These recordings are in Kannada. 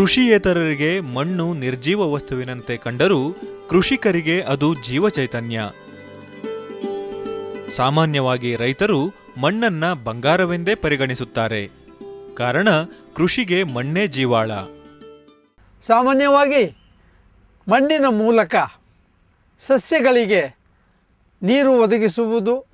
ಕೃಷಿಯೇತರರಿಗೆ ಮಣ್ಣು ನಿರ್ಜೀವ ವಸ್ತುವಿನಂತೆ ಕಂಡರೂ ಕೃಷಿಕರಿಗೆ ಅದು ಜೀವ ಚೈತನ್ಯ ಸಾಮಾನ್ಯವಾಗಿ ರೈತರು ಮಣ್ಣನ್ನ ಬಂಗಾರವೆಂದೇ ಪರಿಗಣಿಸುತ್ತಾರೆ. ಕಾರಣ, ಕೃಷಿಗೆ ಮಣ್ಣೇ ಜೀವಾಳ. ಸಾಮಾನ್ಯವಾಗಿ ಮಣ್ಣಿನ ಮೂಲಕ ಸಸ್ಯಗಳಿಗೆ ನೀರು ಒದಗಿಸುವುದು,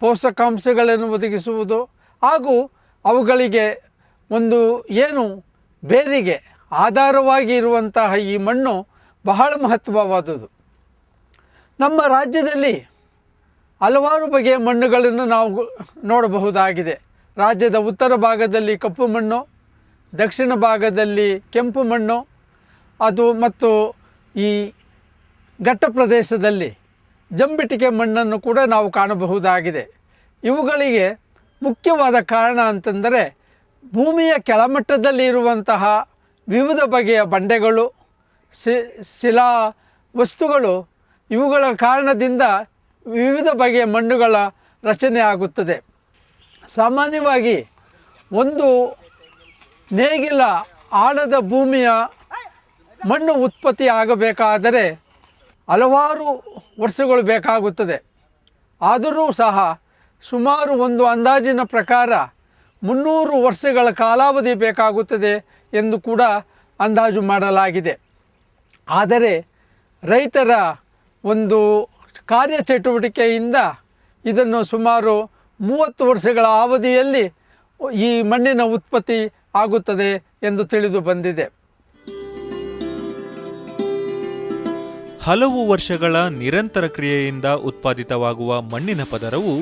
ಪೋಷಕಾಂಶಗಳನ್ನು ಒದಗಿಸುವುದು ಹಾಗೂ ಅವುಗಳಿಗೆ ಒಂದು ಏನು ಬೇರಿಗೆ ಆಧಾರವಾಗಿ ಇರುವಂತಹ ಈ ಮಣ್ಣು ಬಹಳ ಮಹತ್ವವಾದುದು ನಮ್ಮ ರಾಜ್ಯದಲ್ಲಿ ಹಲವಾರು ಬಗೆಯ ಮಣ್ಣುಗಳನ್ನು ನಾವು ನೋಡಬಹುದಾಗಿದೆ. ರಾಜ್ಯದ ಉತ್ತರ ಭಾಗದಲ್ಲಿ ಕಪ್ಪು ಮಣ್ಣು, ದಕ್ಷಿಣ ಭಾಗದಲ್ಲಿ ಕೆಂಪು ಮಣ್ಣು, ಅದು ಮತ್ತು ಈ ಘಟ್ಟ ಪ್ರದೇಶದಲ್ಲಿ ಜಂಬಿಟಿಕೆ ಮಣ್ಣನ್ನು ಕೂಡ ನಾವು ಕಾಣಬಹುದಾಗಿದೆ. ಇವುಗಳಿಗೆ ಮುಖ್ಯವಾದ ಕಾರಣ ಅಂತಂದರೆ ಭೂಮಿಯ ಕೆಳಮಟ್ಟದಲ್ಲಿ ಇರುವಂತಹ ವಿವಿಧ ಬಗೆಯ ಬಂಡೆಗಳು ಸಿ ಶಿಲಾ ವಸ್ತುಗಳು, ಇವುಗಳ ಕಾರಣದಿಂದ ವಿವಿಧ ಬಗೆಯ ಮಣ್ಣುಗಳ ರಚನೆ ಆಗುತ್ತದೆ. ಸಾಮಾನ್ಯವಾಗಿ ಒಂದು ನೇಗಿಲ ಆಳದ ಭೂಮಿಯ ಮಣ್ಣು ಉತ್ಪತ್ತಿ ಆಗಬೇಕಾದರೆ ಹಲವಾರು ವರ್ಷಗಳು ಬೇಕಾಗುತ್ತದೆ. ಆದರೂ ಸಹ ಸುಮಾರು ಒಂದು ಅಂದಾಜಿನ ಪ್ರಕಾರ ಮುನ್ನೂರು ವರ್ಷಗಳ ಕಾಲಾವಧಿ ಬೇಕಾಗುತ್ತದೆ ಎಂದು ಕೂಡ ಅಂದಾಜು ಮಾಡಲಾಗಿದೆ. ಆದರೆ ರೈತರ ಒಂದು ಕಾರ್ಯಚಟುವಟಿಕೆಯಿಂದ ಇದನ್ನು ಸುಮಾರು ಮೂವತ್ತು ವರ್ಷಗಳ ಅವಧಿಯಲ್ಲಿ ಈ ಮಣ್ಣಿನ ಉತ್ಪತ್ತಿ ಆಗುತ್ತದೆ ಎಂದು ತಿಳಿದು ಬಂದಿದೆ. ಹಲವು ವರ್ಷಗಳ ನಿರಂತರ ಕ್ರಿಯೆಯಿಂದ ಉತ್ಪಾದಿತವಾಗುವ ಮಣ್ಣಿನ ಪದರವು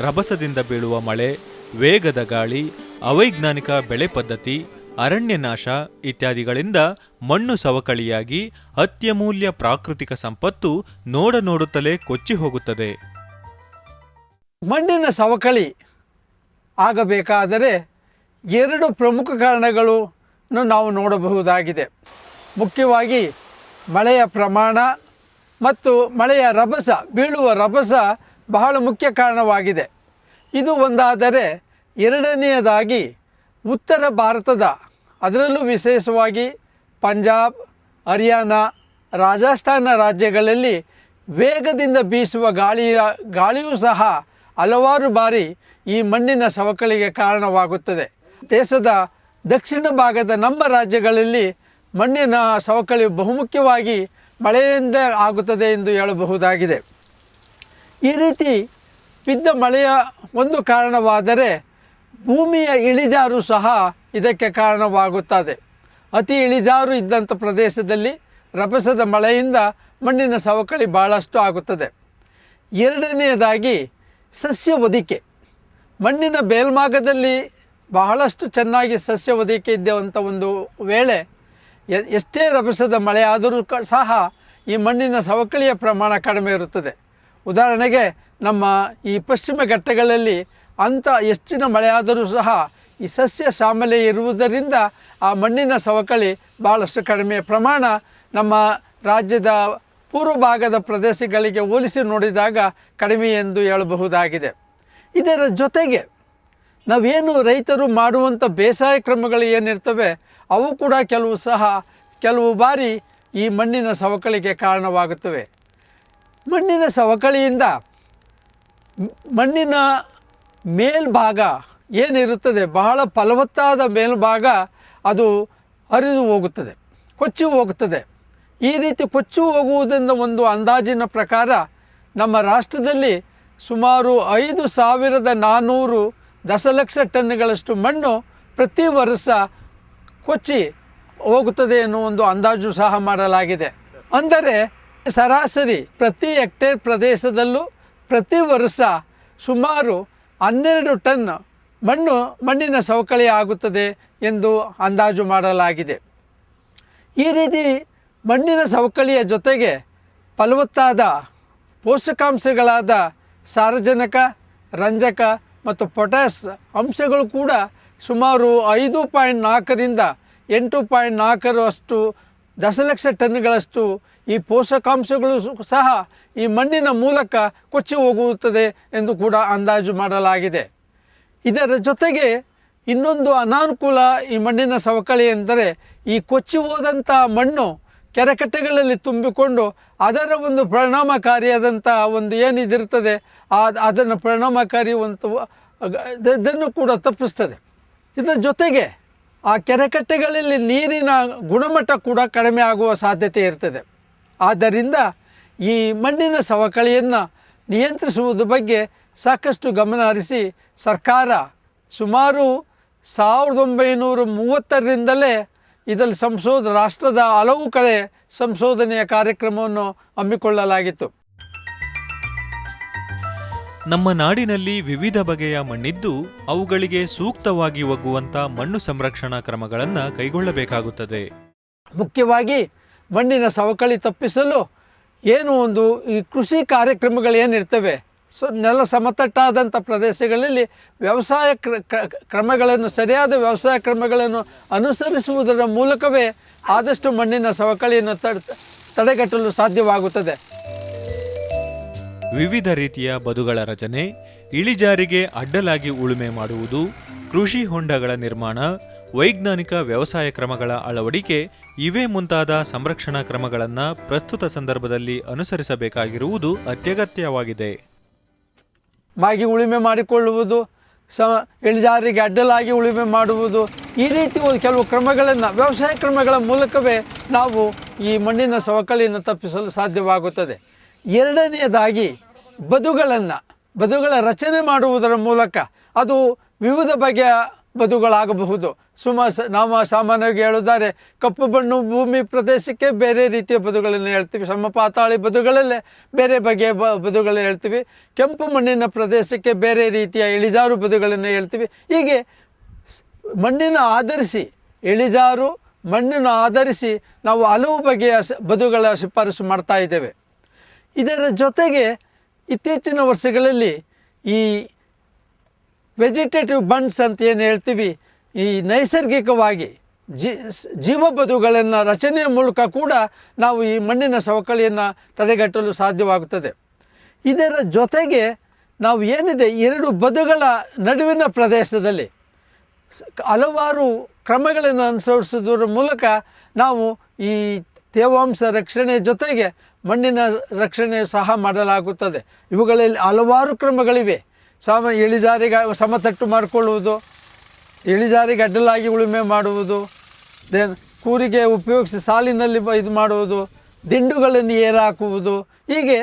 ರಭಸದಿಂದ ಬೀಳುವ ಮಳೆ, ವೇಗದ ಗಾಳಿ, ಅವೈಜ್ಞಾನಿಕ ಬೆಳೆ ಪದ್ಧತಿ ಅರಣ್ಯನಾಶ ಇತ್ಯಾದಿಗಳಿಂದ ಮಣ್ಣು ಸವಕಳಿಯಾಗಿ ಅತ್ಯಮೂಲ್ಯ ಪ್ರಾಕೃತಿಕ ಸಂಪತ್ತು ನೋಡ ನೋಡುತ್ತಲೇ ಕೊಚ್ಚಿ ಹೋಗುತ್ತದೆ. ಮಣ್ಣಿನ ಸವಕಳಿ ಆಗಬೇಕಾದರೆ ಎರಡು ಪ್ರಮುಖ ಕಾರಣಗಳನ್ನು ನಾವು ನೋಡಬಹುದಾಗಿದೆ. ಮುಖ್ಯವಾಗಿ ಮಳೆಯ ಪ್ರಮಾಣ ಮತ್ತು ಮಳೆಯ ರಭಸ, ಬೀಳುವ ರಭಸ ಬಹಳ ಮುಖ್ಯ ಕಾರಣವಾಗಿದೆ. ಇದು ಒಂದಾದರೆ ಎರಡನೆಯದಾಗಿ ಉತ್ತರ ಭಾರತದ ಅದರಲ್ಲೂ ವಿಶೇಷವಾಗಿ ಪಂಜಾಬ್, ಹರಿಯಾಣ, ರಾಜಸ್ಥಾನ ರಾಜ್ಯಗಳಲ್ಲಿ ವೇಗದಿಂದ ಬೀಸುವ ಗಾಳಿಯ ಗಾಳಿಯೂ ಸಹ ಹಲವಾರು ಬಾರಿ ಈ ಮಣ್ಣಿನ ಸವಕಳಿಗೆ ಕಾರಣವಾಗುತ್ತದೆ. ದೇಶದ ದಕ್ಷಿಣ ಭಾಗದ ನಮ್ಮ ರಾಜ್ಯಗಳಲ್ಲಿ ಮಣ್ಣಿನ ಸವಕಳಿ ಬಹುಮುಖ್ಯವಾಗಿ ಮಳೆಯಿಂದ ಆಗುತ್ತದೆ ಎಂದು ಹೇಳಬಹುದಾಗಿದೆ. ಈ ರೀತಿ ಬಿದ್ದ ಮಳೆಯ ಒಂದು ಕಾರಣವಾದರೆ ಭೂಮಿಯ ಇಳಿಜಾರು ಸಹ ಇದಕ್ಕೆ ಕಾರಣವಾಗುತ್ತದೆ. ಅತಿ ಇಳಿಜಾರು ಇದ್ದಂಥ ಪ್ರದೇಶದಲ್ಲಿ ರಭಸದ ಮಳೆಯಿಂದ ಮಣ್ಣಿನ ಸವಕಳಿ ಭಾಳಷ್ಟು ಆಗುತ್ತದೆ. ಎರಡನೆಯದಾಗಿ ಸಸ್ಯ ಒದಿಕೆ. ಮಣ್ಣಿನ ಬೇಲ್ಮಾಗದಲ್ಲಿ ಬಹಳಷ್ಟು ಚೆನ್ನಾಗಿ ಸಸ್ಯ ಒದಿಕೆ ಇದ್ದಂಥ ಒಂದು ವೇಳೆ ಎಷ್ಟೇ ರಭಸದ ಮಳೆ ಆದರೂ ಸಹ ಈ ಮಣ್ಣಿನ ಸವಕಳಿಯ ಪ್ರಮಾಣ ಕಡಿಮೆ ಇರುತ್ತದೆ. ಉದಾಹರಣೆಗೆ ನಮ್ಮ ಈ ಪಶ್ಚಿಮ ಘಟ್ಟಗಳಲ್ಲಿ ಅಂಥ ಹೆಚ್ಚಿನ ಮಳೆಯಾದರೂ ಸಹ ಈ ಸಸ್ಯ ಸಾಮಲೆ ಇರುವುದರಿಂದ ಆ ಮಣ್ಣಿನ ಸವಕಳಿ ಭಾಳಷ್ಟು ಕಡಿಮೆ ಪ್ರಮಾಣ ನಮ್ಮ ರಾಜ್ಯದ ಪೂರ್ವ ಭಾಗದ ಪ್ರದೇಶಗಳಿಗೆ ಹೋಲಿಸಿ ನೋಡಿದಾಗ ಕಡಿಮೆ ಎಂದು ಹೇಳಬಹುದಾಗಿದೆ. ಇದರ ಜೊತೆಗೆ ನಾವೇನು ರೈತರು ಮಾಡುವಂಥ ಬೇಸಾಯ ಕ್ರಮಗಳು ಏನಿರ್ತವೆ ಅವು ಕೂಡ ಕೆಲವು ಸಹ ಕೆಲವು ಬಾರಿ ಈ ಮಣ್ಣಿನ ಸವಕಳಿಗೆ ಕಾರಣವಾಗುತ್ತವೆ. ಮಣ್ಣಿನ ಸವಕಳಿಯಿಂದ ಮಣ್ಣಿನ ಮೇಲ್ಭಾಗ ಏನಿರುತ್ತದೆ, ಬಹಳ ಫಲವತ್ತಾದ ಮೇಲ್ಭಾಗ ಅದು ಹರಿದು ಹೋಗುತ್ತದೆ, ಕೊಚ್ಚಿ ಹೋಗುತ್ತದೆ. ಈ ರೀತಿ ಕೊಚ್ಚಿ ಹೋಗುವುದರಿಂದ ಒಂದು ಅಂದಾಜಿನ ಪ್ರಕಾರ ನಮ್ಮ ರಾಷ್ಟ್ರದಲ್ಲಿ ಸುಮಾರು ಐದು ಸಾವಿರದ ನಾನ್ನೂರು ದಶಲಕ್ಷ ಟನ್ಗಳಷ್ಟು ಮಣ್ಣು ಪ್ರತಿ ವರ್ಷ ಕೊಚ್ಚಿ ಹೋಗುತ್ತದೆ ಎನ್ನುವ ಒಂದು ಅಂದಾಜು ಸಹ ಮಾಡಲಾಗಿದೆ. ಅಂದರೆ ಸರಾಸರಿ ಪ್ರತಿ ಹೆಕ್ಟೇರ್ ಪ್ರದೇಶದಲ್ಲೂ ಪ್ರತಿ ವರ್ಷ ಸುಮಾರು ಹನ್ನೆರಡು ಟನ್ ಮಣ್ಣು ಮಣ್ಣಿನ ಸವಕಳಿ ಆಗುತ್ತದೆ ಎಂದು ಅಂದಾಜು ಮಾಡಲಾಗಿದೆ. ಈ ರೀತಿ ಮಣ್ಣಿನ ಸವಕಳಿಯ ಜೊತೆಗೆ ಫಲವತ್ತಾದ ಪೋಷಕಾಂಶಗಳಾದ ಸಾರಜನಕ, ರಂಜಕ ಮತ್ತು ಪೊಟ್ಯಾಸ್ ಅಂಶಗಳು ಕೂಡ ಸುಮಾರು ಐದು ಪಾಯಿಂಟ್ ನಾಲ್ಕರಿಂದ ಎಂಟು ಪಾಯಿಂಟ್ ನಾಲ್ಕರಷ್ಟು ದಶಲಕ್ಷ ಟನ್ಗಳಷ್ಟು ಈ ಪೋಷಕಾಂಶಗಳು ಸಹ ಈ ಮಣ್ಣಿನ ಮೂಲಕ ಕೊಚ್ಚಿ ಹೋಗುತ್ತದೆ ಎಂದು ಕೂಡ ಅಂದಾಜು ಮಾಡಲಾಗಿದೆ. ಇದರ ಜೊತೆಗೆ ಇನ್ನೊಂದು ಅನಾನುಕೂಲ ಈ ಮಣ್ಣಿನ ಸವಕಳಿ ಎಂದರೆ ಈ ಕೊಚ್ಚಿ ಹೋದಂಥ ಮಣ್ಣು ಕೆರೆಕಟ್ಟೆಗಳಲ್ಲಿ ತುಂಬಿಕೊಂಡು ಅದರ ಒಂದು ಪರಿಣಾಮಕಾರಿಯಾದಂಥ ಒಂದು ಏನಿದಿರ್ತದೆ ಅದನ್ನು ಪರಿಣಾಮಕಾರಿ ಒಂದು, ಇದನ್ನು ಕೂಡ ತಪ್ಪಿಸ್ತದೆ. ಇದರ ಜೊತೆಗೆ ಆ ಕೆರೆಕಟ್ಟೆಗಳಲ್ಲಿ ನೀರಿನ ಗುಣಮಟ್ಟ ಕೂಡ ಕಡಿಮೆ ಆಗುವ ಸಾಧ್ಯತೆ ಇರ್ತದೆ. ಆದ್ದರಿಂದ ಈ ಮಣ್ಣಿನ ಸವಕಳಿಯನ್ನು ನಿಯಂತ್ರಿಸುವುದು ಬಗ್ಗೆ ಸಾಕಷ್ಟು ಗಮನ ಹರಿಸಿ ಸರ್ಕಾರ ಸುಮಾರು ಸಾವಿರದ ಒಂಬೈನೂರ ಮೂವತ್ತರಿಂದಲೇ ಇದರಲ್ಲಿ ಸಂಶೋಧ ರಾಷ್ಟ್ರದ ಹಲವು ಕಡೆ ಸಂಶೋಧನೆಯ ಕಾರ್ಯಕ್ರಮವನ್ನು ಹಮ್ಮಿಕೊಳ್ಳಲಾಗಿತ್ತು. ನಮ್ಮ ನಾಡಿನಲ್ಲಿ ವಿವಿಧ ಬಗೆಯ ಮಣ್ಣಿದ್ದು ಅವುಗಳಿಗೆ ಸೂಕ್ತವಾಗಿ ಒಗ್ಗುವಂಥ ಮಣ್ಣು ಸಂರಕ್ಷಣಾ ಕ್ರಮಗಳನ್ನು ಕೈಗೊಳ್ಳಬೇಕಾಗುತ್ತದೆ. ಮುಖ್ಯವಾಗಿ ಮಣ್ಣಿನ ಸವಕಳಿ ತಪ್ಪಿಸಲು ಏನು ಒಂದು ಈ ಕೃಷಿ ಕಾರ್ಯಕ್ರಮಗಳು ಏನಿರ್ತವೆ? ಸೊ, ನೆಲ ಸಮತಟ್ಟಾದಂಥ ಪ್ರದೇಶಗಳಲ್ಲಿ ವ್ಯವಸಾಯ ಕ್ರ, ಕ್ರ- ಕ್ರಮಗಳನ್ನು, ಸರಿಯಾದ ವ್ಯವಸಾಯ ಕ್ರಮಗಳನ್ನು ಅನುಸರಿಸುವುದರ ಮೂಲಕವೇ ಆದಷ್ಟು ಮಣ್ಣಿನ ಸವಕಳಿಯನ್ನು ತಡೆ, ತಡೆಗಟ್ಟಲು ಸಾಧ್ಯವಾಗುತ್ತದೆ. ವಿವಿಧ ರೀತಿಯ ಬದುಗಳ ರಚನೆ, ಇಳಿಜಾರಿಗೆ ಅಡ್ಡಲಾಗಿ ಉಳುಮೆ ಮಾಡುವುದು, ಕೃಷಿ ಹೊಂಡಗಳ ನಿರ್ಮಾಣ ವೈಜ್ಞಾನಿಕ ವ್ಯವಸಾಯ ಕ್ರಮಗಳ ಅಳವಡಿಕೆ ಇವೇ ಮುಂತಾದ ಸಂರಕ್ಷಣಾ ಕ್ರಮಗಳನ್ನು ಪ್ರಸ್ತುತ ಸಂದರ್ಭದಲ್ಲಿ ಅನುಸರಿಸಬೇಕಾಗಿರುವುದು ಅತ್ಯಗತ್ಯವಾಗಿದೆ. ಮಾಗಿ ಉಳುಮೆ ಮಾಡಿಕೊಳ್ಳುವುದು, ಸ, ಇಳಿಜಾರಿಗೆ ಅಡ್ಡಲಾಗಿ ಉಳುಮೆ ಮಾಡುವುದು, ಈ ರೀತಿ ಒಂದು ಕೆಲವು ಕ್ರಮಗಳನ್ನು, ವ್ಯವಸಾಯ ಕ್ರಮಗಳ ಮೂಲಕವೇ ನಾವು ಈ ಮಣ್ಣಿನ ಸವಕಳಿಯನ್ನು ತಪ್ಪಿಸಲು ಸಾಧ್ಯವಾಗುತ್ತದೆ. ಎರಡನೆಯದಾಗಿ ಬದುಗಳನ್ನು, ಬದುಗಳ ರಚನೆ ಮಾಡುವುದರ ಮೂಲಕ ಅದು ವಿವಿಧ ಬಗೆಯ ಬದುಗಳಾಗಬಹುದು. ಸುಮ ನಾವು ಸಾಮಾನ್ಯವಾಗಿ ಹೇಳುತ್ತಾರೆ ಕಪ್ಪು ಬಣ್ಣು ಭೂಮಿ ಪ್ರದೇಶಕ್ಕೆ ಬೇರೆ ರೀತಿಯ ಬದುಗಳನ್ನು ಹೇಳ್ತೀವಿ. ಸಮಪಾತಾಳಿ ಬದುಗಳಲ್ಲೇ ಬೇರೆ ಬಗೆಯ ಬ, ಬದುಗಳನ್ನು ಹೇಳ್ತೀವಿ. ಕೆಂಪು ಮಣ್ಣಿನ ಪ್ರದೇಶಕ್ಕೆ ಬೇರೆ ರೀತಿಯ ಇಳಿಜಾರು ಬದುಗಳನ್ನು ಹೇಳ್ತೀವಿ. ಹೀಗೆ ಮಣ್ಣಿನ ಆಧರಿಸಿ, ಇಳಿಜಾರು ಮಣ್ಣನ್ನು ಆಧರಿಸಿ ನಾವು ಹಲವು ಬಗೆಯ ಬದುಗಳ ಶಿಫಾರಸು ಮಾಡ್ತಾ ಇದ್ದೇವೆ. ಇದರ ಜೊತೆಗೆ ಇತ್ತೀಚಿನ ವರ್ಷಗಳಲ್ಲಿ ಈ ವೆಜಿಟೇಟಿವ್ ಬಂಡ್ಸ್ ಅಂತ ಏನು ಹೇಳ್ತೀವಿ, ಈ ನೈಸರ್ಗಿಕವಾಗಿ ಜೀ ಜೀವ ಬದುಗಳನ್ನು ರಚನೆಯ ಮೂಲಕ ಕೂಡ ನಾವು ಈ ಮಣ್ಣಿನ ಸವಕಳಿಯನ್ನು ತಡೆಗಟ್ಟಲು ಸಾಧ್ಯವಾಗುತ್ತದೆ. ಇದರ ಜೊತೆಗೆ ನಾವು ಏನಿದೆ, ಎರಡು ಬದುಗಳ ನಡುವಿನ ಪ್ರದೇಶದಲ್ಲಿ ಹಲವಾರು ಕ್ರಮಗಳನ್ನು ಅನುಸರಿಸುವುದರ ಮೂಲಕ ನಾವು ಈ ತೇವಾಂಶ ರಕ್ಷಣೆ ಜೊತೆಗೆ ಮಣ್ಣಿನ ರಕ್ಷಣೆ ಸಹ ಮಾಡಲಾಗುತ್ತದೆ. ಇವುಗಳಲ್ಲಿ ಹಲವಾರು ಕ್ರಮಗಳಿವೆ. ಸಾಮ ಇಳಿಜಾರಿಗೆ ಸಮತಟ್ಟು ಮಾಡಿಕೊಳ್ಳುವುದು ಇಳಿಜಾರಿಗೆ ಅಡ್ಡಲಾಗಿ ಉಳುಮೆ ಮಾಡುವುದು, ದೆನ್ ಕೂರಿಗೆ ಉಪಯೋಗಿಸಿ ಸಾಲಿನಲ್ಲಿ ಇದು ಮಾಡುವುದು, ದಿಂಡುಗಳನ್ನು ಏರಾಕುವುದು. ಹೀಗೆ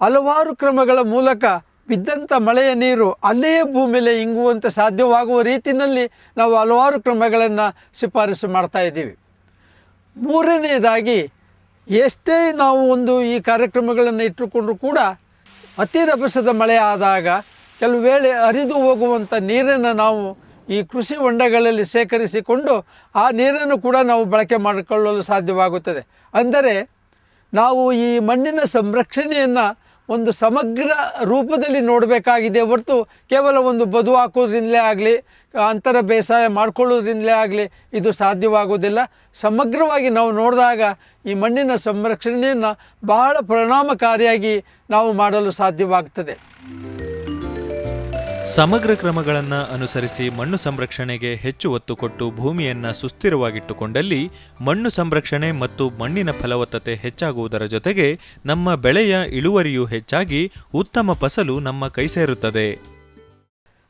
ಹಲವಾರು ಕ್ರಮಗಳ ಮೂಲಕ ಬಿದ್ದಂಥ ಮಳೆಯ ನೀರು ಅಲ್ಲೇ ಭೂಮಿಲೆ ಇಂಗುವಂತೆ ಸಾಧ್ಯವಾಗುವ ರೀತಿಯಲ್ಲಿ ನಾವು ಹಲವಾರು ಕ್ರಮಗಳನ್ನು ಶಿಫಾರಸು ಮಾಡ್ತಾ ಇದ್ದೀವಿ. ಮೂರನೆಯದಾಗಿ ಎಷ್ಟೇ ನಾವು ಒಂದು ಈ ಕಾರ್ಯಕ್ರಮಗಳನ್ನು ಇಟ್ಟುಕೊಂಡ್ರೂ ಕೂಡ ಅತಿ ರಭಸದ ಮಳೆ ಆದಾಗ ಕೆಲವು ವೇಳೆ ಹರಿದು ಹೋಗುವಂಥ ನೀರನ್ನು ನಾವು ಈ ಕೃಷಿ ಹೊಂಡಗಳಲ್ಲಿ ಶೇಖರಿಸಿಕೊಂಡು ಆ ನೀರನ್ನು ಕೂಡ ನಾವು ಬಳಕೆ ಮಾಡಿಕೊಳ್ಳಲು ಸಾಧ್ಯವಾಗುತ್ತದೆ. ಅಂದರೆ ನಾವು ಈ ಮಣ್ಣಿನ ಸಂರಕ್ಷಣೆಯನ್ನು ಒಂದು ಸಮಗ್ರ ರೂಪದಲ್ಲಿ ನೋಡಬೇಕಾಗಿದೆ ಹೊರತು ಕೇವಲ ಒಂದು ಬದು ಹಾಕೋದ್ರಿಂದಲೇ ಆಗಲಿ, ಅಂತರ ಬೇಸಾಯ ಮಾಡಿಕೊಳ್ಳೋದ್ರಿಂದಲೇ ಆಗಲಿ ಇದು ಸಾಧ್ಯವಾಗುವುದಿಲ್ಲ. ಸಮಗ್ರವಾಗಿ ನಾವು ನೋಡಿದಾಗ ಈ ಮಣ್ಣಿನ ಸಂರಕ್ಷಣೆಯನ್ನು ಬಹಳ ಪರಿಣಾಮಕಾರಿಯಾಗಿ ನಾವು ಮಾಡಲು ಸಾಧ್ಯವಾಗ್ತದೆ. ಸಮಗ್ರ ಕ್ರಮಗಳನ್ನು ಅನುಸರಿಸಿ ಮಣ್ಣು ಸಂರಕ್ಷಣೆಗೆ ಹೆಚ್ಚು ಒತ್ತು ಕೊಟ್ಟು ಭೂಮಿಯನ್ನು ಸುಸ್ಥಿರವಾಗಿಟ್ಟುಕೊಂಡಲ್ಲಿ ಮಣ್ಣು ಸಂರಕ್ಷಣೆ ಮತ್ತು ಮಣ್ಣಿನ ಫಲವತ್ತತೆ ಹೆಚ್ಚಾಗುವುದರ ಜೊತೆಗೆ ನಮ್ಮ ಬೆಳೆಯ ಇಳುವರಿಯೂ ಹೆಚ್ಚಾಗಿ ಉತ್ತಮ ಫಸಲು ನಮ್ಮ ಕೈ ಸೇರುತ್ತದೆ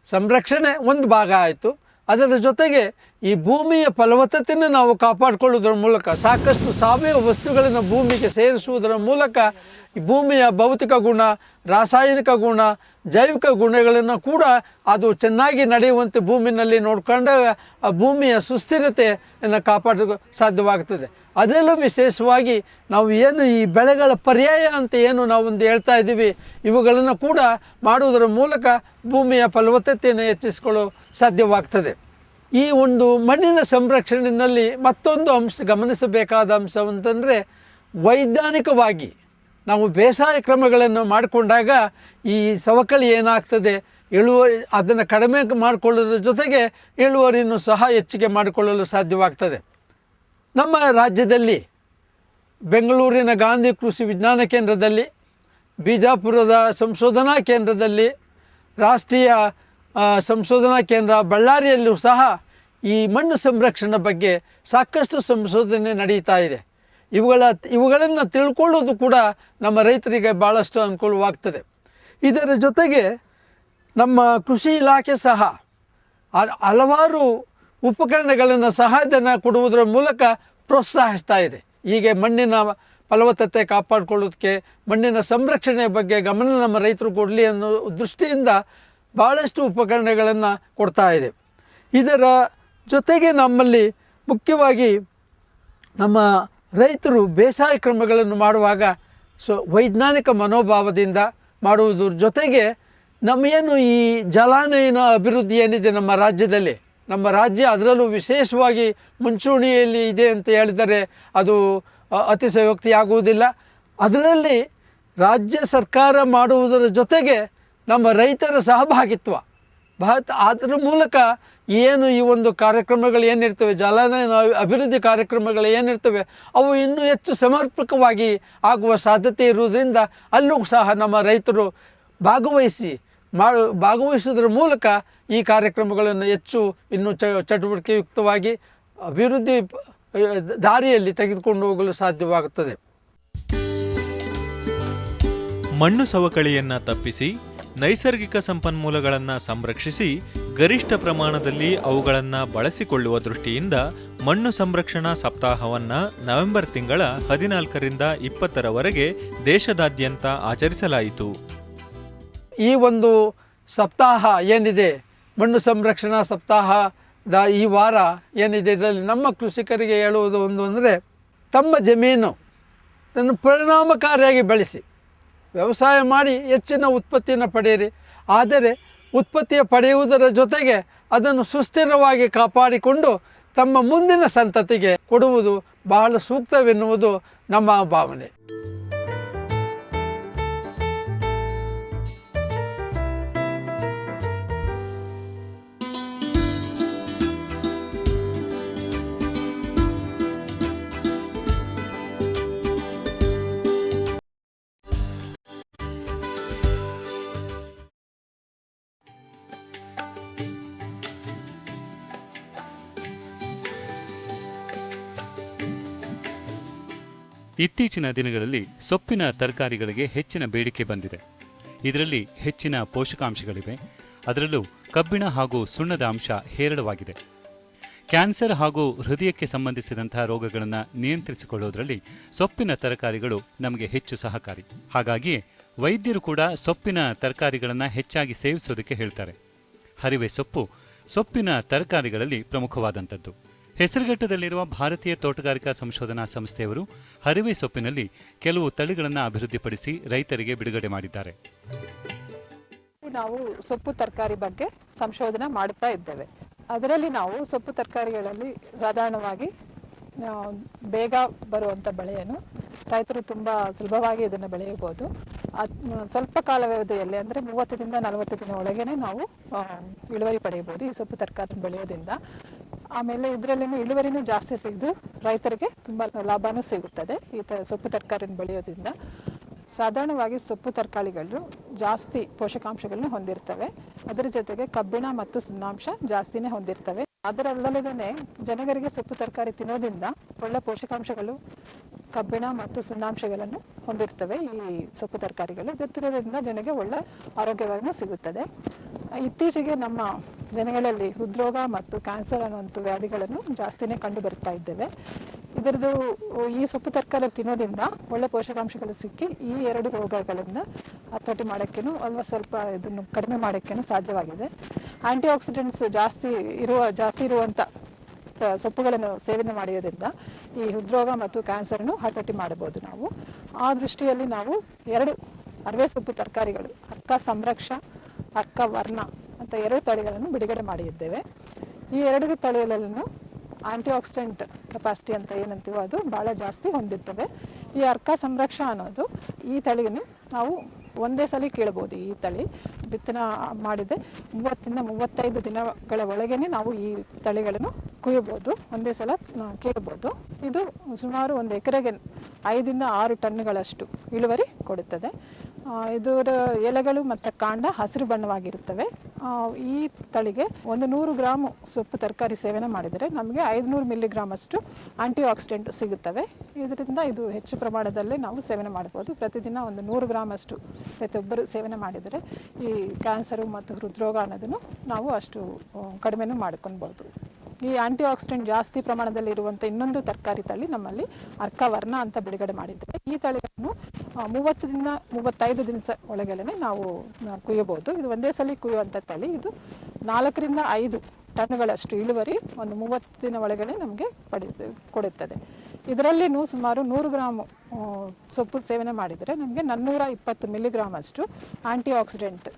ಸಂರಕ್ಷಣೆ ಒಂದು ಭಾಗ ಆಯಿತು. ಅದರ ಜೊತೆಗೆ ಈ ಭೂಮಿಯ ಫಲವತ್ತತೆಯನ್ನು ನಾವು ಕಾಪಾಡಿಕೊಳ್ಳುವುದರ ಮೂಲಕ, ಸಾಕಷ್ಟು ಸಾವಯವ ವಸ್ತುಗಳನ್ನು ಭೂಮಿಗೆ ಸೇರಿಸುವುದರ ಮೂಲಕ ಈ ಭೂಮಿಯ ಭೌತಿಕ ಗುಣ, ರಾಸಾಯನಿಕ ಗುಣ, ಜೈವಿಕ ಗುಣಗಳನ್ನು ಕೂಡ ಅದು ಚೆನ್ನಾಗಿ ನಡೆಯುವಂತೆ ಭೂಮಿನಲ್ಲಿ ನೋಡ್ಕೊಂಡಾಗ ಆ ಭೂಮಿಯ ಸುಸ್ಥಿರತೆಯನ್ನು ಕಾಪಾಡೋದು ಸಾಧ್ಯವಾಗ್ತದೆ. ಅದರಲ್ಲೂ ವಿಶೇಷವಾಗಿ ನಾವು ಏನು ಈ ಬೆಳೆಗಳ ಪರ್ಯಾಯ ಅಂತ ಏನು ನಾವು ಒಂದು ಹೇಳ್ತಾ ಇದ್ದೀವಿ, ಇವುಗಳನ್ನು ಕೂಡ ಮಾಡುವುದರ ಮೂಲಕ ಭೂಮಿಯ ಫಲವತ್ತತೆಯನ್ನು ಹೆಚ್ಚಿಸಿಕೊಳ್ಳಲು ಸಾಧ್ಯವಾಗ್ತದೆ. ಈ ಒಂದು ಮಣ್ಣಿನ ಸಂರಕ್ಷಣೆಯಲ್ಲಿ ಮತ್ತೊಂದು ಅಂಶ ಗಮನಿಸಬೇಕಾದ ಅಂಶ ಅಂತಂದರೆ ವೈಜ್ಞಾನಿಕವಾಗಿ ನಾವು ಬೇಸಾಯ ಕ್ರಮಗಳನ್ನು ಮಾಡಿಕೊಂಡಾಗ ಈ ಸವಕಳಿ ಏನಾಗ್ತದೆ? ಇಳುವರಿ ಅದನ್ನು ಕಡಿಮೆ ಮಾಡಿಕೊಳ್ಳೋದ್ರ ಜೊತೆಗೆ ಇಳುವರಿಯನ್ನು ಸಹ ಹೆಚ್ಚಿಗೆ ಮಾಡಿಕೊಳ್ಳಲು ಸಾಧ್ಯವಾಗ್ತದೆ. ನಮ್ಮ ರಾಜ್ಯದಲ್ಲಿ ಬೆಂಗಳೂರಿನ ಗಾಂಧಿ ಕೃಷಿ ವಿಜ್ಞಾನ ಕೇಂದ್ರದಲ್ಲಿ, ಬಿಜಾಪುರದ ಸಂಶೋಧನಾ ಕೇಂದ್ರದಲ್ಲಿ, ರಾಷ್ಟ್ರೀಯ ಸಂಶೋಧನಾ ಕೇಂದ್ರ ಬಳ್ಳಾರಿಯಲ್ಲೂ ಸಹ ಈ ಮಣ್ಣು ಸಂರಕ್ಷಣೆ ಬಗ್ಗೆ ಸಾಕಷ್ಟು ಸಂಶೋಧನೆ ನಡೀತಾ ಇದೆ. ಇವುಗಳ, ಇವುಗಳನ್ನು ತಿಳ್ಕೊಳ್ಳೋದು ಕೂಡ ನಮ್ಮ ರೈತರಿಗೆ ಭಾಳಷ್ಟು ಅನುಕೂಲವಾಗ್ತದೆ. ಇದರ ಜೊತೆಗೆ ನಮ್ಮ ಕೃಷಿ ಇಲಾಖೆ ಸಹ ಹಲವಾರು ಉಪಕರಣಗಳನ್ನು ಸಹಾಯಧನ ಕೊಡುವುದರ ಮೂಲಕ ಪ್ರೋತ್ಸಾಹಿಸ್ತಾ ಇದೆ. ಹೀಗೆ ಮಣ್ಣಿನ ಫಲವತ್ತತೆ ಕಾಪಾಡಿಕೊಳ್ಳೋದಕ್ಕೆ, ಮಣ್ಣಿನ ಸಂರಕ್ಷಣೆ ಬಗ್ಗೆ ಗಮನ ನಮ್ಮ ರೈತರು ಕೊಡಲಿ ಅನ್ನೋ ದೃಷ್ಟಿಯಿಂದ ಭಾಳಷ್ಟು ಉಪಕರಣಗಳನ್ನು ಕೊಡ್ತಾ ಇದೆ. ಇದರ ಜೊತೆಗೆ ನಮ್ಮಲ್ಲಿ ಮುಖ್ಯವಾಗಿ ನಮ್ಮ ರೈತರು ಬೇಸಾಯ ಕ್ರಮಗಳನ್ನು ಮಾಡುವಾಗ ಸೊ ವೈಜ್ಞಾನಿಕ ಮನೋಭಾವದಿಂದ ಮಾಡುವುದರ ಜೊತೆಗೆ ನಮಗೇನು ಈ ಜಲಾನಯನ ಅಭಿವೃದ್ಧಿ ಏನಿದೆ ನಮ್ಮ ರಾಜ್ಯದಲ್ಲಿ, ನಮ್ಮ ರಾಜ್ಯ ಅದರಲ್ಲೂ ವಿಶೇಷವಾಗಿ ಮುಂಚೂಣಿಯಲ್ಲಿ ಇದೆ ಅಂತ ಹೇಳಿದರೆ ಅದು ಅತಿಶಯೋಕ್ತಿ ಆಗುವುದಿಲ್ಲ ಅದರಲ್ಲಿ ರಾಜ್ಯ ಸರ್ಕಾರ ಮಾಡುವುದರ ಜೊತೆಗೆ ನಮ್ಮ ರೈತರ ಸಹಭಾಗಿತ್ವ. ಭಾರತ ಅದರ ಮೂಲಕ ಏನು ಈ ಒಂದು ಕಾರ್ಯಕ್ರಮಗಳು ಏನಿರ್ತವೆ ಜಲಾನಯನ ಅಭಿವೃದ್ಧಿ ಕಾರ್ಯಕ್ರಮಗಳು ಏನಿರ್ತವೆ, ಅವು ಇನ್ನೂ ಹೆಚ್ಚು ಸಮರ್ಪಕವಾಗಿ ಆಗುವ ಸಾಧ್ಯತೆ ಇರುವುದರಿಂದ ಅಲ್ಲೂ ಸಹ ನಮ್ಮ ರೈತರು ಭಾಗವಹಿಸಿ ಮಾಡು ಭಾಗವಹಿಸೋದ್ರ ಮೂಲಕ ಈ ಕಾರ್ಯಕ್ರಮಗಳನ್ನು ಹೆಚ್ಚು ಇನ್ನೂ ಚ, ಚಟುವಟಿಕೆಯುಕ್ತವಾಗಿ ಅಭಿವೃದ್ಧಿ ದಾರಿಯಲ್ಲಿ ತೆಗೆದುಕೊಂಡು ಹೋಗಲು ಸಾಧ್ಯವಾಗುತ್ತದೆ. ಮಣ್ಣು ಸವಕಳಿಯನ್ನು ತಪ್ಪಿಸಿ ನೈಸರ್ಗಿಕ ಸಂಪನ್ಮೂಲಗಳನ್ನು ಸಂರಕ್ಷಿಸಿ ಗರಿಷ್ಠ ಪ್ರಮಾಣದಲ್ಲಿ ಅವುಗಳನ್ನು ಬಳಸಿಕೊಳ್ಳುವ ದೃಷ್ಟಿಯಿಂದ ಮಣ್ಣು ಸಂರಕ್ಷಣಾ ಸಪ್ತಾಹವನ್ನು ನವೆಂಬರ್ ತಿಂಗಳ ಹದಿನಾಲ್ಕರಿಂದ ಇಪ್ಪತ್ತರವರೆಗೆ ದೇಶದಾದ್ಯಂತ ಆಚರಿಸಲಾಯಿತು. ಈ ಒಂದು ಸಪ್ತಾಹ ಏನಿದೆ? ಮಣ್ಣು ಸಂರಕ್ಷಣಾ ಸಪ್ತಾಹದ ಈ ವಾರ ಏನಿದೆ? ಇದರಲ್ಲಿ ನಮ್ಮ ಕೃಷಿಕರಿಗೆ ಹೇಳುವುದು ಒಂದು ಅಂದರೆ ತಮ್ಮ ಜಮೀನು ಪರಿಣಾಮಕಾರಿಯಾಗಿ ಬೆಳೆಸಿ. ವ್ಯವಸಾಯ ಮಾಡಿ ಹೆಚ್ಚಿನ ಉತ್ಪತ್ತಿಯನ್ನು ಪಡೆಯಿರಿ. ಆದರೆ ಉತ್ಪತ್ತಿಯ ಪಡೆಯುವುದರ ಜೊತೆಗೆ ಅದನ್ನು ಸುಸ್ಥಿರವಾಗಿ ಕಾಪಾಡಿಕೊಂಡು ತಮ್ಮ ಮುಂದಿನ ಸಂತತಿಗೆ ಕೊಡುವುದು ಬಹಳ ಸೂಕ್ತವೆನ್ನುವುದು ನಮ್ಮ ಭಾವನೆ. ಇತ್ತೀಚಿನ ದಿನಗಳಲ್ಲಿ ಸೊಪ್ಪಿನ ತರಕಾರಿಗಳಿಗೆ ಹೆಚ್ಚಿನ ಬೇಡಿಕೆ ಬಂದಿದೆ. ಇದರಲ್ಲಿ ಹೆಚ್ಚಿನ ಪೋಷಕಾಂಶಗಳಿವೆ. ಅದರಲ್ಲೂ ಕಬ್ಬಿಣ ಹಾಗೂ ಸುಣ್ಣದ ಅಂಶ ಹೇರಳವಾಗಿದೆ. ಕ್ಯಾನ್ಸರ್ ಹಾಗೂ ಹೃದಯಕ್ಕೆ ಸಂಬಂಧಿಸಿದಂತಹ ರೋಗಗಳನ್ನು ನಿಯಂತ್ರಿಸಿಕೊಳ್ಳುವುದರಲ್ಲಿ ಸೊಪ್ಪಿನ ತರಕಾರಿಗಳು ನಮಗೆ ಹೆಚ್ಚು ಸಹಕಾರಿ. ಹಾಗಾಗಿಯೇ ವೈದ್ಯರು ಕೂಡ ಸೊಪ್ಪಿನ ತರಕಾರಿಗಳನ್ನು ಹೆಚ್ಚಾಗಿ ಸೇವಿಸೋದಕ್ಕೆ ಹೇಳ್ತಾರೆ. ಹರಿವೆ ಸೊಪ್ಪು ಸೊಪ್ಪಿನ ತರಕಾರಿಗಳಲ್ಲಿ ಪ್ರಮುಖವಾದಂಥದ್ದು. ಹೆಸರುಘಟ್ಟದಲ್ಲಿರುವ ಭಾರತೀಯ ತೋಟಗಾರಿಕಾ ಸಂಶೋಧನಾ ಸಂಸ್ಥೆಯವರು ಹರಿವೆ ಸೊಪ್ಪಿನಲ್ಲಿ ಕೆಲವು ತಳಿಗಳನ್ನು ಅಭಿವೃದ್ಧಿಪಡಿಸಿ ರೈತರಿಗೆ ಬಿಡುಗಡೆ ಮಾಡಿದ್ದಾರೆ. ನಾವು ಸೊಪ್ಪು ತರಕಾರಿ ಬಗ್ಗೆ ಸಂಶೋಧನೆ ಮಾಡುತ್ತಾ ಇದ್ದೇವೆ. ಅದರಲ್ಲಿ ನಾವು ಸೊಪ್ಪು ತರಕಾರಿಗಳಲ್ಲಿ ಸಾಧಾರಣವಾಗಿ ಬೇಗ ಬರುವಂಥ ಬೆಳೆಯನ್ನು ರೈತರು ತುಂಬಾ ಸುಲಭವಾಗಿ ಇದನ್ನು ಬೆಳೆಯಬಹುದು. ಸ್ವಲ್ಪ ಕಾಲ ವ್ಯವಧಿಯಲ್ಲಿ ಅಂದರೆ ಮೂವತ್ತರಿಂದ ನಲವತ್ತು ದಿನ ಒಳಗೇನೆ ನಾವು ಇಳುವರಿ ಪಡೆಯಬಹುದು ಈ ಸೊಪ್ಪು ತರಕಾರಿ ಬೆಳೆಯೋದ್ರಿಂದ. ಆಮೇಲೆ ಇದರಲ್ಲಿನೂ ಇಳುವರಿನೂ ಜಾಸ್ತಿ ಸಿಗದು ರೈತರಿಗೆ ತುಂಬ ಲಾಭನೂ ಸಿಗುತ್ತದೆ. ಈ ಥರ ಸೊಪ್ಪು ತರಕಾರಿನ ಬೆಳೆಯೋದ್ರಿಂದ ಸಾಧಾರಣವಾಗಿ ಸೊಪ್ಪು ತರಕಾರಿಗಳು ಜಾಸ್ತಿ ಪೋಷಕಾಂಶಗಳನ್ನು ಹೊಂದಿರ್ತವೆ. ಅದರ ಜೊತೆಗೆ ಕಬ್ಬಿಣ ಮತ್ತು ಸುಣ್ಣಾಂಶ ಜಾಸ್ತಿನೇ ಹೊಂದಿರ್ತವೆ. ಅದರಲ್ಲದೇ ಜನಗರಿಗೆ ಸೊಪ್ಪು ತರಕಾರಿ ತಿನ್ನೋದ್ರಿಂದ ಒಳ್ಳೆ ಪೋಷಕಾಂಶಗಳು ಕಬ್ಬಿಣ ಮತ್ತು ಸುಣ್ಣಾಂಶಗಳನ್ನು ಹೊಂದಿರ್ತವೆ. ಈ ಸೊಪ್ಪು ತರಕಾರಿಗಳು. ಇದರಿಂದ ಜನಗೆ ಒಳ್ಳೆ ಆರೋಗ್ಯವನ್ನು ಸಿಗುತ್ತದೆ. ಇತ್ತೀಚೆಗೆ ನಮ್ಮ ಜನಗಳಲ್ಲಿ ಹೃದ್ರೋಗ ಮತ್ತು ಕ್ಯಾನ್ಸರ್ ಅನ್ನುವಂಥ ವ್ಯಾಧಿಗಳನ್ನು ಜಾಸ್ತಿನೇ ಕಂಡು ಬರ್ತಾ ಇದ್ದೇವೆ. ಇದರದು ಈ ಸೊಪ್ಪು ತರಕಾರಿ ತಿನ್ನೋದ್ರಿಂದ ಒಳ್ಳೆ ಪೋಷಕಾಂಶಗಳು ಸಿಕ್ಕಿ ಈ ಎರಡು ರೋಗಗಳಿಂದ ಹತೋಟಿ ಮಾಡೋಕ್ಕೇನು ಅಥವಾ ಸ್ವಲ್ಪ ಇದನ್ನು ಕಡಿಮೆ ಮಾಡೋಕ್ಕೇನು ಸಾಧ್ಯವಾಗಿದೆ. ಆಂಟಿ ಆಕ್ಸಿಡೆಂಟ್ಸ್ ಜಾಸ್ತಿ ಇರುವ, ಜಾಸ್ತಿ ಇರುವಂಥ ಸೊಪ್ಪುಗಳನ್ನು ಸೇವನೆ ಮಾಡೋದ್ರಿಂದ ಈ ಹೃದ್ರೋಗ ಮತ್ತು ಕ್ಯಾನ್ಸರ್ನು ಹತೋಟಿ ಮಾಡಬಹುದು ನಾವು. ಆ ದೃಷ್ಟಿಯಲ್ಲಿ ನಾವು ಎರಡು ಅರವೆ ಸೊಪ್ಪು ತರಕಾರಿಗಳು, ಅರ್ಕ ಸಂರಕ್ಷ, ಅರ್ಕ ವರ್ಣ ಅಂತ ಎರಡು ತಳಿಗಳನ್ನು ಬಿಡುಗಡೆ ಮಾಡಿದ್ದೇವೆ. ಈ ಎರಡು ತಳಿಗಳನ್ನು ಆಂಟಿ ಆಕ್ಸಿಡೆಂಟ್ ಕೆಪಾಸಿಟಿ ಅಂತ ಏನಂತೀವೋ ಅದು ಭಾಳ ಜಾಸ್ತಿ ಹೊಂದಿರ್ತವೆ ಈ ಅರ್ಕ ಸಂರಕ್ಷ ಅನ್ನೋದು ಈ ತಳಿಯನ್ನು ನಾವು ಒಂದೇ ಸಲ ಕೇಳ್ಬೋದು ಈ ತಳಿ. ಬಿತ್ತನೆ ಮಾಡಿದೆ. ಮೂವತ್ತಿಂದ ಮೂವತ್ತೈದು ದಿನಗಳ ಒಳಗೇನೆ ನಾವು ಈ ತಳಿಗಳನ್ನು ಕುಯ್ಯಬೋದು ಒಂದೇ ಸಲ ಕೇಳ್ಬೋದು. ಇದು ಸುಮಾರು ಒಂದು ಎಕರೆಗೆ ಐದಿಂದ ಆರು ಟನ್ಗಳಷ್ಟು ಇಳುವರಿ ಕೊಡುತ್ತದೆ. ಇದರ ಎಲೆಗಳು ಮತ್ತು ಕಾಂಡ ಹಸಿರು ಬಣ್ಣವಾಗಿರುತ್ತವೆ. ಈ ತಳಿಗೆ ಒಂದು ನೂರು ಗ್ರಾಮ್ ಸೊಪ್ಪು ತರಕಾರಿ ಸೇವನೆ ಮಾಡಿದರೆ ನಮಗೆ ಐದುನೂರು ಮಿಲಿಗ್ರಾಮ್ ಅಷ್ಟು ಆಂಟಿ ಆಕ್ಸಿಡೆಂಟ್ ಸಿಗುತ್ತವೆ. ಇದರಿಂದ ಇದು ಹೆಚ್ಚು ಪ್ರಮಾಣದಲ್ಲಿ ನಾವು ಸೇವನೆ ಮಾಡ್ಬೋದು. ಪ್ರತಿದಿನ ಒಂದು ನೂರು ಗ್ರಾಮ್ ಅಷ್ಟು ಪ್ರತಿಯೊಬ್ಬರು ಸೇವನೆ ಮಾಡಿದರೆ ಈ ಕ್ಯಾನ್ಸರು ಮತ್ತು ಹೃದ್ರೋಗ ಅನ್ನೋದನ್ನು ನಾವು ಅಷ್ಟು ಕಡಿಮೆನೂ ಮಾಡ್ಕೊಳ್ಬೋದು. ಈ ಆಂಟಿ ಆಕ್ಸಿಡೆಂಟ್ ಜಾಸ್ತಿ ಪ್ರಮಾಣದಲ್ಲಿ ಇರುವಂಥ ಇನ್ನೊಂದು ತರಕಾರಿ ತಳಿ ನಮ್ಮಲ್ಲಿ ಅರ್ಕವರ್ಣ ಅಂತ ಬಿಡುಗಡೆ ಮಾಡಿದ್ದಾರೆ. ಈ ತಳಿಯನ್ನು ಮೂವತ್ತರಿಂದ ಮೂವತ್ತೈದು ದಿನ ಒಳಗಡೆ ನಾವು ಕುಯ್ಯಬಹುದು. ಇದು ಒಂದೇ ಸಲ ಕುಯ್ಯುವಂಥ ತಳಿ. ಇದು ನಾಲ್ಕರಿಂದ ಐದು ಟನ್ಗಳಷ್ಟು ಇಳುವರಿ ಒಂದು ಮೂವತ್ತು ದಿನ ಒಳಗಡೆ ನಮಗೆ ಪಡಿ, ಕೊಡುತ್ತದೆ. ಇದರಲ್ಲಿನೂ ಸುಮಾರು ನೂರು ಗ್ರಾಮ್ ಸೊಪ್ಪು ಸೇವನೆ ಮಾಡಿದರೆ ನಮಗೆ ನಾನ್ನೂರ ಇಪ್ಪತ್ತು ಮಿಲಿಗ್ರಾಮ್ ಅಷ್ಟು ಆಂಟಿ ಆಕ್ಸಿಡೆಂಟ್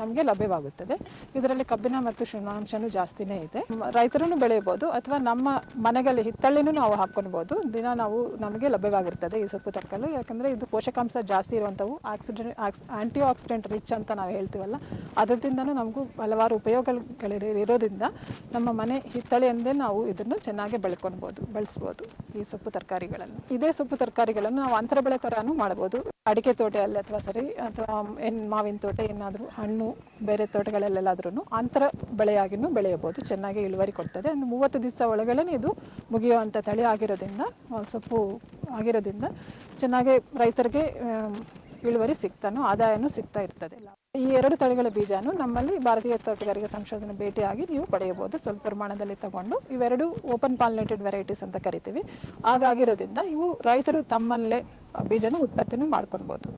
ನಮಗೆ ಲಭ್ಯವಾಗುತ್ತದೆ. ಇದರಲ್ಲಿ ಕಬ್ಬಿನ ಮತ್ತು ಶುಣಾಂಶನೂ ಜಾಸ್ತಿನೇ ಇದೆ. ರೈತರನ್ನು ಬೆಳೆಯಬಹುದು ಅಥವಾ ನಮ್ಮ ಮನೆಗಳಲ್ಲಿ ಹಿತ್ತಳ್ಳಿನೂ ನಾವು ಹಾಕ್ಕೊಳ್ಬೋದು ದಿನ ನಾವು ನಮಗೆ ಲಭ್ಯವಾಗಿರ್ತದೆ ಈ ಸೊಪ್ಪು ತರಕಾರಿ. ಯಾಕಂದರೆ ಇದು ಪೋಷಕಾಂಶ ಜಾಸ್ತಿ ಇರುವಂಥವು, ಆಕ್ಸಿಡೆಂಟ್ ಆಂಟಿ ಆಕ್ಸಿಡೆಂಟ್ ರಿಚ್ ಅಂತ ನಾವು ಹೇಳ್ತೀವಲ್ಲ ಅದರಿಂದ ನಮಗೂ ಹಲವಾರು ಉಪಯೋಗಗಳು ಇರೋದ್ರಿಂದ ನಮ್ಮ ಮನೆ ಹಿತ್ತಳೆಯಂದೇ ನಾವು ಇದನ್ನು ಚೆನ್ನಾಗಿ ಬೆಳ್ಕೊಳ್ಬೋದು ಬೆಳೆಸ್ಬೋದು ಈ ಸೊಪ್ಪು ತರಕಾರಿಗಳನ್ನು. ಇದೇ ಸೊಪ್ಪು ತರಕಾರಿಗಳನ್ನು ನಾವು ಅಂತರ ಬೆಳೆ ಥರನೂ ಮಾಡ್ಬೋದು. ಅಡಿಕೆ ತೋಟದಲ್ಲಿ ಅಥವಾ ಸರಿ, ಅಥವಾ ಏನು ಮಾವಿನ ತೋಟ, ಏನಾದರೂ ಹಣ್ಣು, ಬೇರೆ ತೋಟಗಳಲ್ಲೆಲ್ಲಾದ್ರೂ ಅಂತರ ಬೆಳೆಯಾಗಿನೂ ಬೆಳೆಯಬಹುದು. ಚೆನ್ನಾಗಿ ಇಳುವರಿ ಕೊಡ್ತದೆ. ಒಂದು ಮೂವತ್ತು ದಿವಸ ಒಳಗಡೆ ಇದು ಮುಗಿಯುವಂಥ ತಳಿ ಆಗಿರೋದ್ರಿಂದ ಸೊಪ್ಪು ಆಗಿರೋದ್ರಿಂದ ಚೆನ್ನಾಗಿ ರೈತರಿಗೆ ಇಳುವರಿ ಸಿಗ್ತಾನೋ ಆದಾಯನೂ ಸಿಗ್ತಾ ಇರ್ತದೆ. ಈ ಎರಡು ತಳಿಗಳ ಬೀಜನು ನಮ್ಮಲ್ಲಿ ಭಾರತೀಯ ತೋಟಗಾರಿಕೆ ಸಂಶೋಧನೆ ಭೇಟಿಯಾಗಿ ನೀವು ಪಡೆಯಬಹುದು. ಸ್ವಲ್ಪ ಪ್ರಮಾಣದಲ್ಲಿ ತಗೊಂಡು ಇವೆರಡು ಓಪನ್ ಪಾಲಿನೇಟೆಡ್ ವೆರೈಟೀಸ್ ಅಂತ ಕರಿತೀವಿ. ಹಾಗಾಗಿರೋದ್ರಿಂದ ಇವು ರೈತರು ತಮ್ಮಲ್ಲೇ ಬೀಜನ ಉತ್ಪತ್ತಿನೂ ಮಾಡ್ಕೊಳ್ಬೋದು